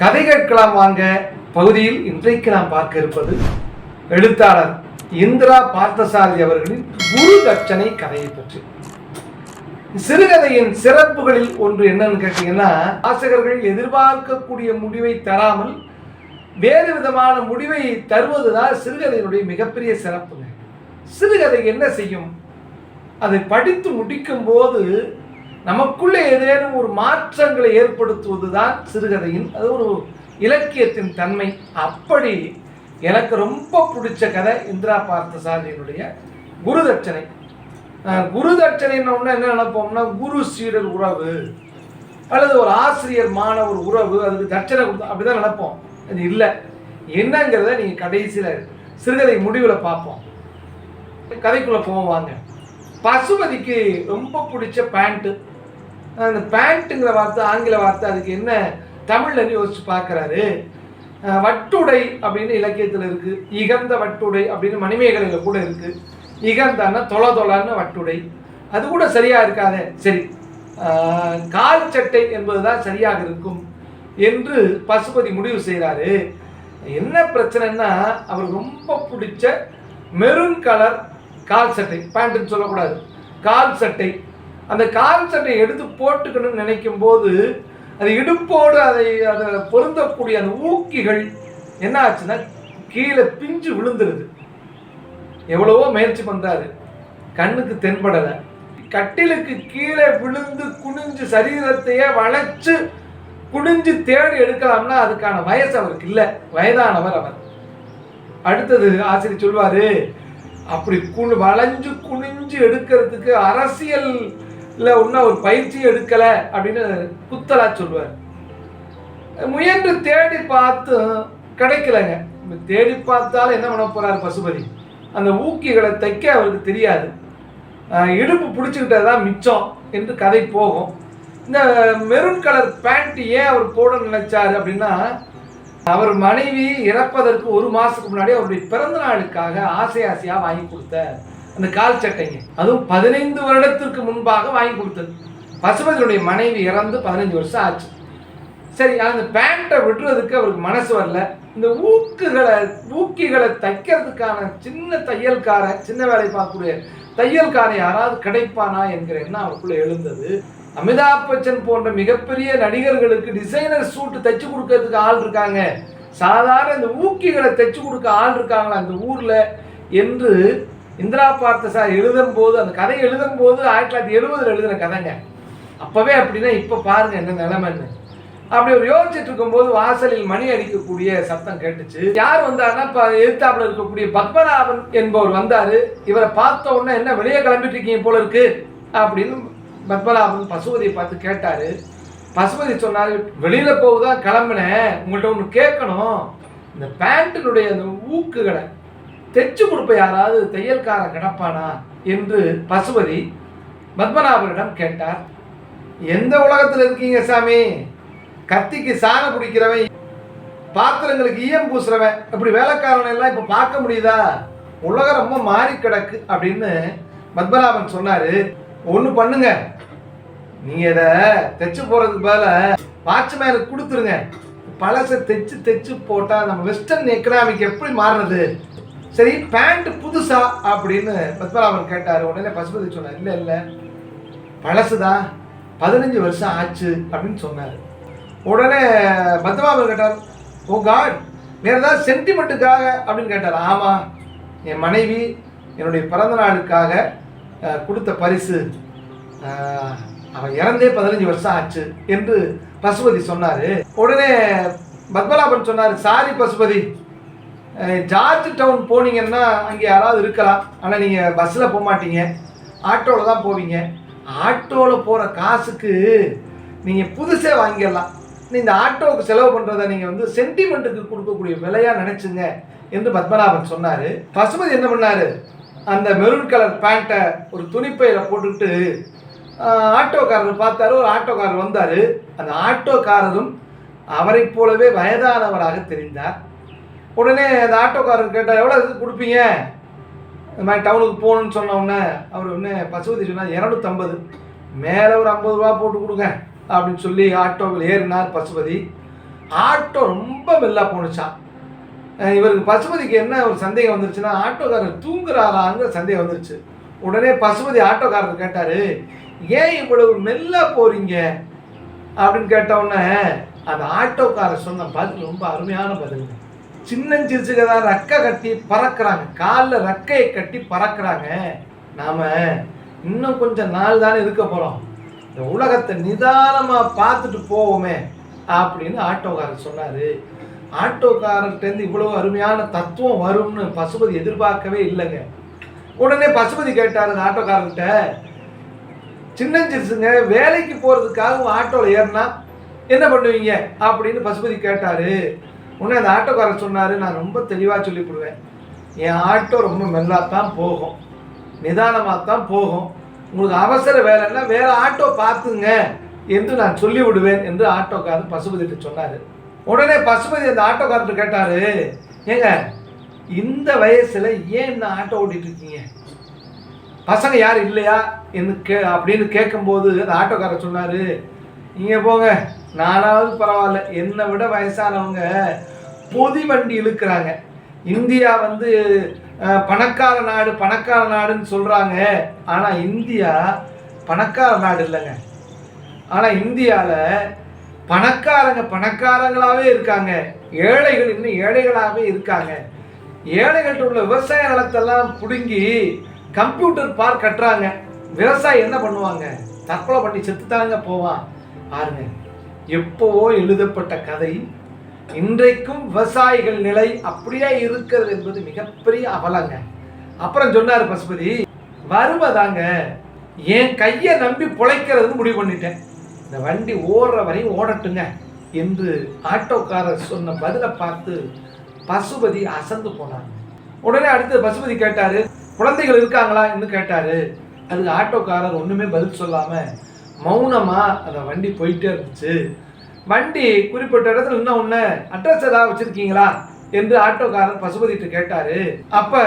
கதை கேட்கலாம் வாங்க பகுதியில் இன்றைக்கு நாம் பார்க்க இருப்பது எழுத்தாளர் இந்திரா பார்த்தசாரதி அவர்களின் குரு தட்சணை கதையை பற்றி. சிறுகதையின் சிறப்புகளில் ஒன்று என்னன்னு கேட்டீங்கன்னா வாசகர்கள் எதிர்பார்க்கக்கூடிய முடிவை தராமல் வேறு விதமான முடிவை தருவதுதான் சிறுகதையினுடைய மிகப்பெரிய சிறப்புங்க. சிறுகதை என்ன செய்யும்? அதை படித்து முடிக்கும் போது நமக்குள்ளே ஏதேனும் ஒரு மாற்றங்களை ஏற்படுத்துவது தான் சிறுகதையின் அது ஒரு இலக்கியத்தின் தன்மை. அப்படி எனக்கு ரொம்ப பிடிச்ச கதை இந்திரா பார்த்தசாரதியினுடைய குருதட்சணை. அஹ் குருதட்சணைன்னு என்ன நினைப்போம்னா குரு சீடர் உறவு அல்லது ஒரு ஆசிரியர் மாணவர் உறவு அதுக்கு தட்சணை கொடுத்தோம் அப்படிதான் நினைப்போம். அது இல்லை. என்னங்கிறத நீங்கள் கடைசியில் சிறுகதை முடிவில் பார்ப்போம். கதைக்குள்ளே போவோம் வாங்க. பசுபதிக்கு ரொம்ப பிடிச்ச பேண்ட்டு அந்த பேண்ட்டுங்கிற வார்த்தை ஆங்கில வார்த்தை அதுக்கு என்ன? தமிழ்ல யோசிச்சு பார்க்குறாரு. வட்டுடை அப்படின்னு இலக்கியத்தில் இருக்கு. இகந்த வட்டுடை அப்படின்னு மணிமேகலையில் கூட இருக்கு. இகந்தான்னா தொலை தொலைன்னு வட்டுடை. அது கூட சரியாக இருக்காதே. சரி. கால் சட்டை என்பதுதான் சரியாக இருக்கும் என்று பசுபதி முடிவு செய்கிறாரு என்ன பிரச்சனைன்னா அவர் ரொம்ப பிடிச்ச மெரூன் கலர் கால் சட்டை. பேண்ட்டுன்னு சொல்லக்கூடாது. கால் சட்டை. அந்த கால் சட்டையை எடுத்து போட்டுக்கணும்னு நினைக்கும் போது அது இடுப்போடு அதை அதை பொருந்தக்கூடிய அந்த ஊக்கிகள் என்ன ஆச்சுன்னா கீழே பிஞ்சு விழுந்துருது. எவ்வளவோ முயற்சி பண்ணுறாரு கண்ணுக்கு தென்படலை. கட்டிலுக்கு கீழே விழுந்து குனிஞ்சு சரீரத்தையே வளைச்சு குனிஞ்சு தேடி எடுக்கலாம்னா அதுக்கான வயசு அவருக்கு இல்லை. வயதானவர் அவர். அடுத்தது ஆசிரியர் சொல்வாரு அப்படி குனி வளைஞ்சு குனிஞ்சு எடுக்கிறதுக்கு அரசியல் இல்லை ஒன்றும் ஒரு பயிற்சி எடுக்கல அப்படின்னு குத்தலா சொல்லுவார். முயன்று தேடி பார்த்தும் கிடைக்கலங்க. தேடி பார்த்தாலும் என்ன பண்ண போறாரு பசுபதி? அந்த ஊக்கிகளை தைக்க அவருக்கு தெரியாது. இடுப்பு பிடிச்சிக்கிட்டது தான் மிச்சம் என்று கதை போகும். இந்த மெரூன் கலர் பேண்ட் ஏன் அவர் போட நினைச்சார் அப்படின்னா அவர் மனைவி இறப்பதற்கு ஒரு மாதத்துக்கு முன்னாடி அவருடைய பிறந்த நாளுக்காக ஆசை ஆசையாக வாங்கி கொடுத்த அந்த கால் சட்டைங்க. அதுவும் பதினைந்து வருடத்திற்கு முன்பாக வாங்கி கொடுத்தது. பசுபதியுடைய மனைவி இறந்து பதினஞ்சு வருஷம் ஆச்சு. சரி அந்த பேண்ட்டை விடுறதுக்கு அவருக்கு மனசு வரல. இந்த ஊக்குகளை ஊக்கிகளை தைக்கிறதுக்கான சின்ன தையல்கார சின்ன வேலை பார்க்கக்கூடிய தையல்காரன் யாராவது கிடைப்பானா என்கிற எண்ணம் அவருக்குள்ளே எழுந்தது. அமிதாப் பச்சன் போன்ற மிகப்பெரிய நடிகர்களுக்கு டிசைனர் சூட்டு தைச்சு கொடுக்கறதுக்கு ஆள் இருக்காங்க. சாதாரண இந்த ஊக்கிகளை தைச்சு கொடுக்க ஆள் இருக்காங்களா அந்த ஊரில்? என்று இந்திரா பார்த்த சார் எழுதும் போது அந்த கதை எழுதும் போது ஆயிரத்தி தொள்ளாயிரத்தி எழுபதுல எழுதின கதைங்க. அப்பவே அப்படின்னா இப்ப பாருங்க என்ன நிலைமைன்னு. அப்படி ஒரு யோசிச்சுட்டு இருக்கும்போது வாசலில் மணி அடிக்கக்கூடிய சத்தம் கேட்டுச்சு. யார் வந்தாருன்னா இப்ப எழுத்தாப்புல இருக்கக்கூடிய பத்மநாபன் என்பவர் வந்தாரு. இவரை பார்த்த உடனே என்ன வெளியே கிளம்பிட்டு இருக்கீங்க போல இருக்கு? அப்படின்னு பத்மநாபன் பசுபதியை பார்த்து கேட்டாரு. பசுபதி சொன்னாரு வெளியில போகுதான் கிளம்பினேன். உங்கள்கிட்ட ஒன்று கேட்கணும். இந்த பேண்ட்டினுடைய அந்த ஊக்குகளை தைச்சு கொடுப்ப யாராவது தையல்காரன் கிடப்பானா என்று பசுபதி பத்மநாபனிடம் கேட்டார். எந்த உலகத்தில் இருக்கீங்க சாமி? கத்திக்கு சாணம் பிடிக்கிறவன் பாத்திரங்களுக்கு ஈயம் பூசுறவன் இப்படி வேலைக்காரன் எல்லாம் இப்போ பார்க்க முடியுதா? உலகம் ரொம்ப மாறி கிடக்கு அப்படின்னு பத்மநாபன் சொன்னாரு. ஒன்று பண்ணுங்க. நீங்கள் இதை தைச்சு போறதுக்கு பதிலா வாட்ச்மேனுக்கு கொடுத்துருங்க. பழசை தைச்சு தைச்சு போட்டால் நம்ம வெஸ்டர்ன் எக்கனாமிக் எப்படி மாறுறது? சரி பேண்ட் புதுசா அப்படின்னு பத்மநாபன் கேட்டார். உடனே பசுபதி சொன்னார் இல்லை இல்லை பழசுதான் பதினஞ்சு வருஷம் ஆச்சு அப்படின்னு சொன்னார். உடனே பத்மாபர் கேட்டார் ஓ காட் வேறு ஏதாவது சென்டிமெண்ட்டுக்காக அப்படின்னு கேட்டார். ஆமாம் என் மனைவி என்னுடைய பிறந்த நாளுக்காக கொடுத்த பரிசு. அவன் இறந்தே பதினஞ்சு வருஷம் ஆச்சு என்று பசுபதி சொன்னார். உடனே பத்மநாபன் சொன்னார் சாரி பசுபதி ஜார்ஜ் டவுன் போனீங்கன்னா அங்கே யாராவது இருக்கலாம். ஆனால் நீங்கள் பஸ்ஸில் போக மாட்டீங்க. ஆட்டோவில் தான் போவீங்க. ஆட்டோவில் போகிற காசுக்கு நீங்கள் புதுசே வாங்கிடலாம். இந்த ஆட்டோவுக்கு செலவு பண்ணுறதை நீங்கள் வந்து சென்டிமெண்ட்டுக்கு கொடுக்கக்கூடிய விலையாக நினச்சிங்க என்று பத்மநாபன் சொன்னார். பசுமதி என்ன பண்ணார்? அந்த மெரூன் கலர் பேண்ட்டை ஒரு துணிப்பையில் போட்டுக்கிட்டு ஆட்டோக்காரர் பார்த்தாரு. ஒரு ஆட்டோக்காரர் வந்தார். அந்த ஆட்டோக்காரரும் அவரைப் போலவே வயதானவராக தெரிந்தார். உடனே அந்த ஆட்டோக்காரர் கேட்டால் எவ்வளோ இது கொடுப்பீங்க? இந்த மாதிரி டவுனுக்கு போகணும்னு சொன்ன உடனே அவர் உடனே பசுபதி சொன்னார் இரநூத்தம்பது. மேலே ஒரு ஐம்பது ரூபா போட்டு கொடுங்க அப்படின்னு சொல்லி ஆட்டோவில் ஏறினார் பசுபதி. ஆட்டோ ரொம்ப மெல்லாக போணுச்சான் இவருக்கு பசுபதிக்கு என்ன ஒரு சந்தேகம் வந்துருச்சுன்னா ஆட்டோக்காரர் தூங்குறாராங்கிற சந்தேகம் வந்துருச்சு. உடனே பசுபதி ஆட்டோக்காரர் கேட்டார் ஏன் இவ்வளவு மெல்ல போறீங்க? அப்படின்னு கேட்ட உடனே அந்த ஆட்டோக்காரர் சொன்ன பதில் ரொம்ப அருமையான பதில். சின்னஞ்சிறுசுக தான் ரெக்கை கட்டி பறக்கிறாங்க. காலில் ரக்கையை கட்டி பறக்கிறாங்க. நாம் இன்னும் கொஞ்சம் நாள் தானே இருக்க போகிறோம் இந்த உலகத்தை நிதானமாக பார்த்துட்டு போவோமே அப்படின்னு ஆட்டோக்காரர் சொன்னார். ஆட்டோக்காரர்கிட்டேருந்து இவ்வளோ அருமையான தத்துவம் வரும்னு பசுபதி எதிர்பார்க்கவே இல்லைங்க. உடனே பசுபதி கேட்டார் அந்த ஆட்டோக்காரர்கிட்ட சின்னஞ்சிறுசுங்க வேலைக்கு போறதுக்காக ஆட்டோவில் ஏறினா என்ன பண்ணுவீங்க? அப்படின்னு பசுபதி கேட்டார். உடனே அந்த ஆட்டோக்காரர் சொன்னார் நான் ரொம்ப தெளிவாக சொல்லிவிடுவேன் என் ஆட்டோ ரொம்ப மெல்லாத்தான் போகும். நிதானமாக தான் போகும். உங்களுக்கு அவசர வேலைன்னா வேறு ஆட்டோ பார்த்துங்க என்று நான் சொல்லி விடுவேன் என்று ஆட்டோக்காரர் பசுபதிட்டு சொன்னார். உடனே பசுபதி அந்த ஆட்டோக்காரர்கிட்ட கேட்டார் ஏங்க இந்த வயசில் ஏன் இந்த ஆட்டோ ஓட்டிகிட்டு இருக்கீங்க பசங்க யார் இல்லையா? என்று கே அப்படின்னு கேட்கும்போது அந்த ஆட்டோக்காரர் சொன்னார் நீங்கள் போங்க நானாவது பரவாயில்ல. என்னை விட வயசானவங்க பொதி வண்டி இழுக்கிறாங்க. இந்தியா வந்து பணக்கார நாடு பணக்கார நாடுன்னு சொல்கிறாங்க ஆனால் இந்தியா பணக்கார நாடு இல்லைங்க. ஆனால் இந்தியாவில் பணக்காரங்க பணக்காரங்களாகவே இருக்காங்க. ஏழைகள் இன்னும் ஏழைகளாகவே இருக்காங்க. ஏழைகள்கிட்ட உள்ள விவசாய நிலத்தெல்லாம் பிடுங்கி கம்ப்யூட்டர் பார்க் கட்டுறாங்க. விவசாயி என்ன பண்ணுவாங்க? தற்கொலை பண்ணி செத்துத்தானுங்க போவான் பாருங்க. எப்போவோ எழுதப்பட்ட கதை இன்றைக்கும் விவசாயிகள் நிலை அப்படியே இருக்கிறது என்பது மிகப்பெரிய அவலங்க. அப்புறம் சொன்னார் பசுபதி வருவதாங்க. என் கையை நம்பி பிழைக்கிறது முடிவு பண்ணிட்டேன். இந்த வண்டி ஓடுற வரையும் ஓடட்டுங்க என்று ஆட்டோக்காரர் சொன்ன பதிலை பார்த்து பசுபதி அசந்து போனாங்க உடனே அடுத்து பசுபதி கேட்டாரு குழந்தைகள் இருக்காங்களா? என்று கேட்டாரு. அதுக்கு ஆட்டோக்காரர் ஒன்றுமே பதில் சொல்லாமல் மௌனமாக அந்த வண்டி போயிட்டே இருந்துச்சு. வண்டி குறிப்பிட்ட இடத்துல இன்னும் ஒன்று அட்ரஸ் ஏதாவது வச்சுருக்கீங்களா? என்று ஆட்டோக்காரர் பசுபதிட்டு கேட்டார். அப்போ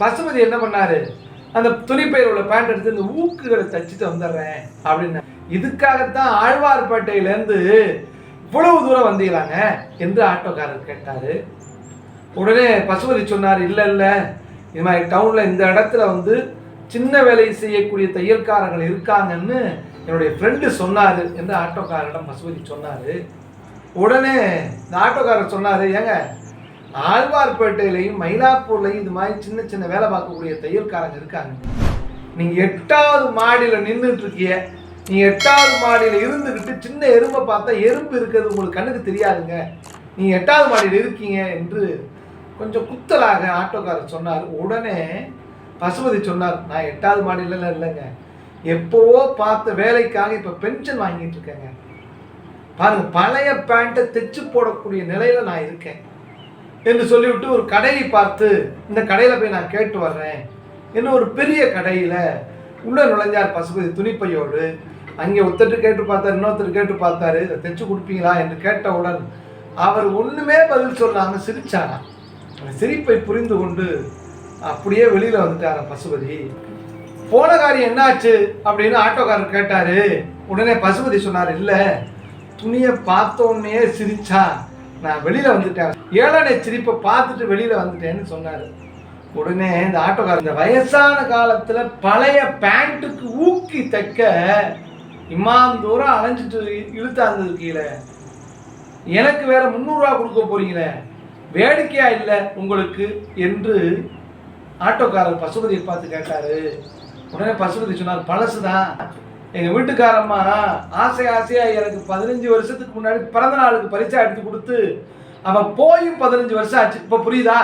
பசுபதி என்ன பண்ணார்? அந்த துணிப்பெயர் உள்ள பேண்ட் எடுத்து இந்த ஊக்குகளை தச்சுட்டு வந்துடுறேன் அப்படின்னு. இதுக்காகத்தான் ஆழ்வார்பேட்டையிலேருந்து இவ்வளவு தூரம் வந்தீங்களாங்க? என்று ஆட்டோக்காரர் கேட்டார். உடனே பசுபதி சொன்னார் இல்லை இல்லை. இது மாதிரி டவுனில் இந்த இடத்துல வந்து சின்ன வேலை செய்யக்கூடிய தையல்காரர்கள் இருக்காங்கன்னு என்னுடைய ஃப்ரெண்டு சொன்னார் என்று ஆட்டோக்காரரிடம் பசுபதி சொன்னார்? உடனே இந்த ஆட்டோக்காரர் சொன்னார் ஏங்க ஆழ்வார்பேட்டையிலையும் மயிலாப்பூர்லையும் இது மாதிரி சின்ன சின்ன வேலை பார்க்கக்கூடிய தையல்காரங்க இருக்காங்க. நீங்கள் எட்டாவது மாடியில் நின்றுட்டுருக்கிய நீ எட்டாவது மாடியில் இருந்துக்கிட்டு சின்ன எறும்பை பார்த்தா எறும்பு இருக்கிறது உங்களுக்கு கண்ணுக்கு தெரியாதுங்க. நீங்கள் எட்டாவது மாடியில் இருக்கீங்க என்று கொஞ்சம் குத்தலாக ஆட்டோக்காரர் சொன்னார். உடனே பசுபதி சொன்னார் நான் எட்டாவது மாடியிலலாம் இல்லைங்க. எப்போவோ பார்த்த வேலைக்காக இப்போ பென்ஷன் வாங்கிட்டு இருக்கேங்க. பாருங்க பழைய பேண்ட்டை தைச்சு போடக்கூடிய நிலையில நான் இருக்கேன். என்று சொல்லிவிட்டு ஒரு கடையை பார்த்து இந்த கடையில் போய் நான் கேட்டு வர்றேன். இன்னும் ஒரு பெரிய கடையில் உள்ளே நுழைஞ்சார் பசுபதி துணிப்பையோடு அங்கே ஒருத்தர் கேட்டு பார்த்தார் இன்னொருத்தர் கேட்டு பார்த்தாரு இதை தைச்சு கொடுப்பீங்களா என்று கேட்டவுடன் அவர் ஒன்றுமே பதில் சொல்லாம சிரிச்சாராம். அந்த சிரிப்பை புரிந்து கொண்டு அப்படியே வெளியில் வந்துட்டார பசுபதி. போன காரியம் என்னாச்சு அப்படின்னு ஆட்டோக்காரர் கேட்டார். உடனே பசுபதி சொன்னார் இல்லை துணியை பார்த்தோன்னே சிரிச்சா. நான் வெளியில் வந்துட்டேன். ஏழனை சிரிப்பை பார்த்துட்டு வெளியில் வந்துட்டேன்னு சொன்னார். உடனே இந்த ஆட்டோக்காரர் இந்த வயசான காலத்தில் பழைய பேண்ட்டுக்கு ஊக்கி தைக்க இம்மாம் தூரம் அலைஞ்சிட்டு இழுத்தாந்தது கீழே. எனக்கு வேற முந்நூறுரூவா கொடுக்க போறீங்களே. வேடிக்கையா இல்லை உங்களுக்கு? என்று ஆட்டோக்காரர் பசுபதியை பார்த்து கேட்டாரு. உடனே பசுபதி சொன்னார் பழசுதான் எங்கள் வீட்டுக்காரம்மா ஆசை ஆசையாக எனக்கு பதினஞ்சு வருஷத்துக்கு முன்னாடி பிறந்த நாளுக்கு பரிசா எடுத்து கொடுத்து அவன் போயும் பதினஞ்சு வருஷம் ஆச்சு இப்போ புரியுதா?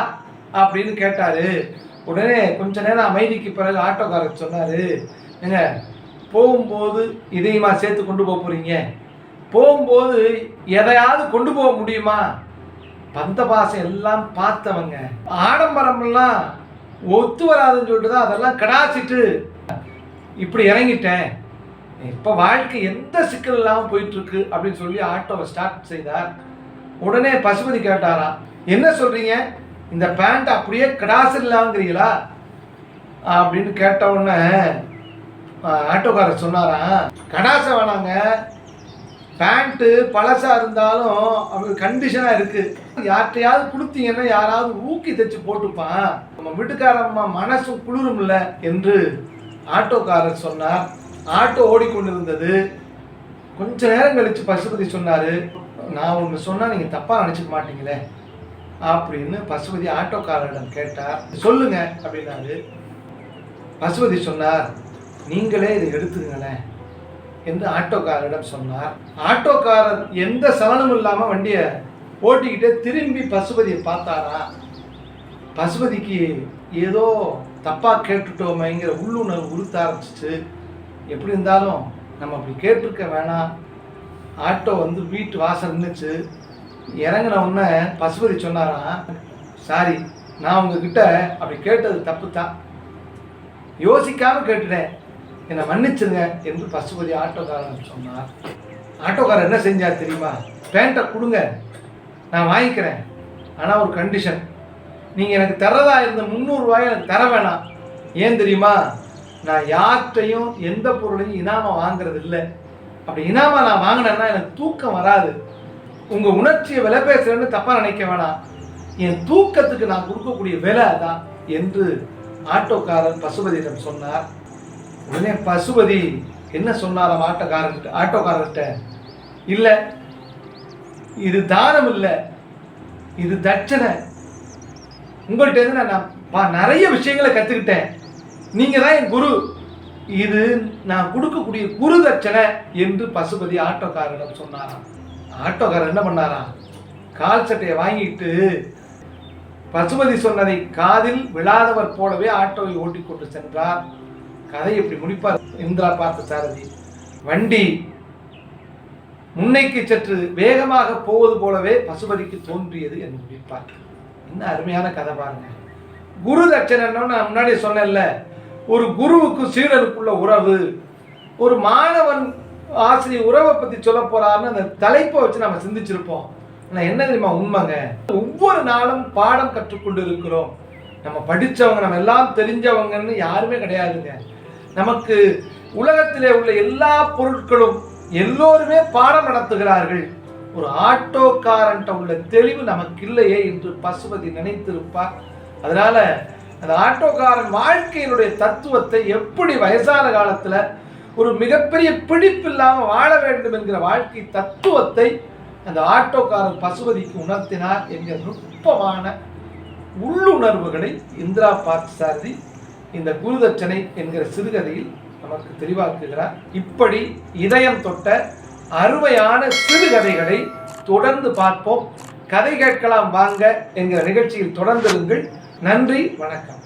அப்படின்னு கேட்டார். உடனே கொஞ்ச நேரம் அமைதிக்கு பிறகு ஆட்டோக்காரர் சொன்னார் ஏங்க போகும்போது இதையுமா சேர்த்து கொண்டு போக போகிறீங்க போகும்போது எதையாவது கொண்டு போக முடியுமா? பந்த பாசம் எல்லாம் பார்த்தவங்க. ஆடம்பரம்லாம் ஒத்து வராதுன்னு சொல்லிட்டு தான் அதெல்லாம் கடாச்சிட்டு இப்படி இறங்கிட்டேன். இப்போ வாழ்க்கை எந்த சிக்கல் இல்லாமல் போயிட்டுருக்கு அப்படின்னு சொல்லி ஆட்டோவை ஸ்டார்ட் செய்தார். உடனே பசுபதி கேட்டாராம் என்ன சொல்கிறீங்க இந்த பேண்ட் அப்படியே கடாசு இல்லாங்கிறீங்களா அப்படின்னு கேட்ட உடனே ஆட்டோக்காரர் சொன்னாராம் கடாசை வேணாங்க. பேண்ட்டு பழசா இருந்தாலும் அவனுக்கு கண்டிஷனாக இருக்குது யார்கிட்டையாவது கொடுத்தீங்கன்னா யாராவது ஊக்கி தைச்சு போட்டுப்பான். நம்ம வீட்டுக்காரம்மா மனசும் குளிரும்ல என்று ஆட்டோக்காரர் சொன்னார் ஆட்டோ ஓடிக்கொண்டிருந்தது. கொஞ்ச நேரம் கழித்து பசுபதி சொன்னார் நான் ஒன்று சொன்னால் நீங்கள் தப்பாக நினச்சிக்க மாட்டீங்களே. அப்படின்னு பசுபதி ஆட்டோக்காரரிடம் கேட்டார். சொல்லுங்க அப்படின்னாரு. பசுபதி சொன்னார் நீங்களே இதை எடுத்துக்கங்களேன் என்று ஆட்டோக்காரரிடம் சொன்னார். ஆட்டோக்காரர் எந்த சலனமும் இல்லாமல் வண்டியை ஓட்டிக்கிட்டே திரும்பி பசுபதியை பார்த்தாரா? பசுபதிக்கு ஏதோ தப்பாக கேட்டுட்டோமேங்கிற உள்ளுணர்வு உறுத்த ஆரம்பிச்சிச்சு. எப்படி இருந்தாலும் நம்ம அப்படி கேட்டிருக்க வேணாம். ஆட்டோ வந்து வீட்டு வாசல் நின்றுச்சு இறங்கின உடனே பசுபதி சொன்னாராம் சாரி நான் உங்ககிட்ட அப்படி கேட்டது தப்பு தான் யோசிக்காமல் கேட்டுட்டேன். என்னை மன்னிச்சிருங்க என்று பசுபதி ஆட்டோக்காரன் சொன்னார். ஆட்டோக்காரர் என்ன செஞ்சார் தெரியுமா? பேண்ட்டை கொடுங்க. நான் வாங்கிக்கிறேன். ஆனால் ஒரு கண்டிஷன் நீங்கள் எனக்கு தரதா இருந்த முந்நூறுரூவாயை எனக்கு தர வேணாம். ஏன் தெரியுமா? நான் யார்கிட்டையும் எந்த பொருளையும் இனாமல் வாங்குறது இல்லை. அப்படி இனாமல் நான் வாங்கினேன்னா எனக்கு தூக்கம் வராது. உங்கள் உணர்ச்சியை விலை பேசுகிறேன்னு தப்பாக நினைக்க வேணாம். என் தூக்கத்துக்கு நான் கொடுக்கக்கூடிய விலை அதான் என்று ஆட்டோக்காரன் பசுபதியிடம் சொன்னார். உடனே பசுபதி என்ன சொன்னாராம் ஆட்டோக்காரர்கிட்ட? ஆட்டோக்காரர்கிட்ட இல்லை இது தானம் இல்லை. இது தட்சணை. உங்கள்கிட்ட இருந்து நான் நான் பா- நிறைய விஷயங்களை கற்றுக்கிட்டேன் நீங்கள் தான் என் குரு. இது நான் கொடுக்கக்கூடிய குரு தட்சணை என்று பசுபதி ஆட்டோக்காரரிடம் சொன்னாராம். ஆட்டோக்காரர் என்ன பண்ணாராம்? கால் சட்டையை வாங்கிட்டு பசுபதி சொன்னதை காதில் விழாதவர் போலவே ஆட்டோவை ஓட்டிக்கொண்டு சென்றார். கதை எப்படி முடிப்பார்? இந்திரா பார்த்த சாரதி வண்டி முன்னைக்கு சற்று வேகமாக போவது போலவே பசுபதிக்கு தோன்றியது என்று முடிப்பார். என்ன அருமையான கதை பாருங்க. குரு தட்சணன்னு நான் முன்னாடி சொன்னேன்ல ஒரு குருவுக்கு சீடருக்குள்ள உறவு ஒரு மாணவன் ஆசிரியர் உறவை பற்றி சொல்ல போறாருன்னு அந்த தலைப்பை வச்சு நம்ம சிந்திச்சிருப்போம். ஆனால் என்ன தெரியுமா உண்மைங்க? ஒவ்வொரு நாளும் பாடம் கற்றுக்கொண்டு இருக்கிறோம் நம்ம படித்தவங்க நம்ம எல்லாம் தெரிஞ்சவங்கன்னு யாருமே கிடையாதுங்க. நமக்கு உலகத்திலே உள்ள எல்லா பொருட்களும் எல்லோருமே பாடம் நடத்துகிறார்கள். ஒரு ஆட்டோக்காரன்ட்ட உள்ள தெளிவு நமக்கு இல்லையே என்று பசுபதி நினைத்திருப்பார் அதனால அந்த ஆட்டோக்காரன் வாழ்க்கையினுடைய தத்துவத்தை எப்படி வயசான காலத்தில் ஒரு மிகப்பெரிய பிடிப்பு இல்லாமல் வாழ வேண்டும் என்கிற வாழ்க்கை தத்துவத்தை அந்த ஆட்டோக்காரன் பசுபதிக்கு உணர்த்தினார் என்கிற நுட்பமான உள்ளுணர்வுகளை இந்திரா பார்த்தசாரதி இந்த குருதட்சணை என்கிற சிறுகதையில் நமக்கு தெளிவாக்குகிறார். இப்படி இதயம் தொட்ட அருமையான சிறுகதைகளை தொடர்ந்து பார்ப்போம். கதை கேட்கலாம் வாங்க என்கிற நிகழ்ச்சியில் தொடர்ந்திருங்கள். நன்றி வணக்கம்.